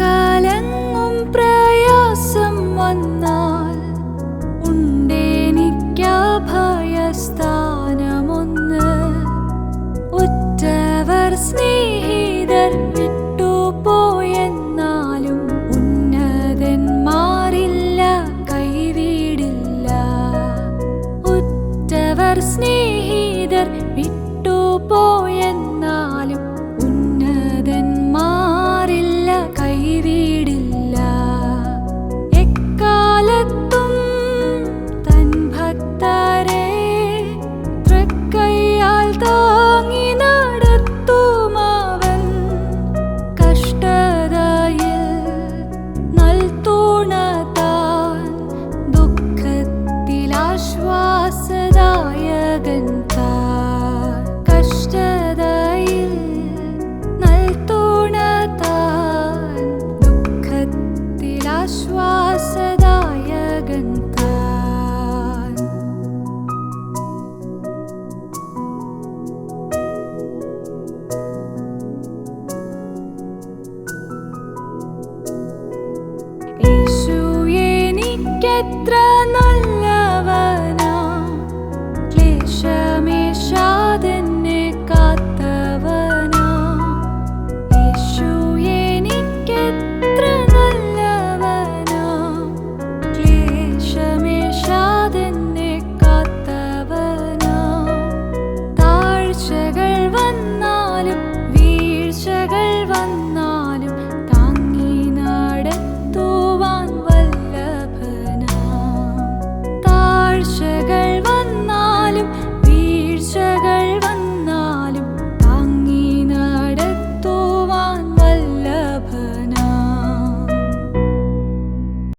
കലങ്ങും പ്രയാസം വന്നാൽ ഉണ്ടെനിക്കാ ഭയസ്ഥാനമൊന്ന് ഉറ്റവർ സ്നേഹിതർ വിട്ടുപോയെന്നാലും ഉന്നതന്മാരില്ല കൈവിടില്ല. ഉറ്റവർ സ്നേഹിതർ വിട്ടുപോയെന്നാലും netra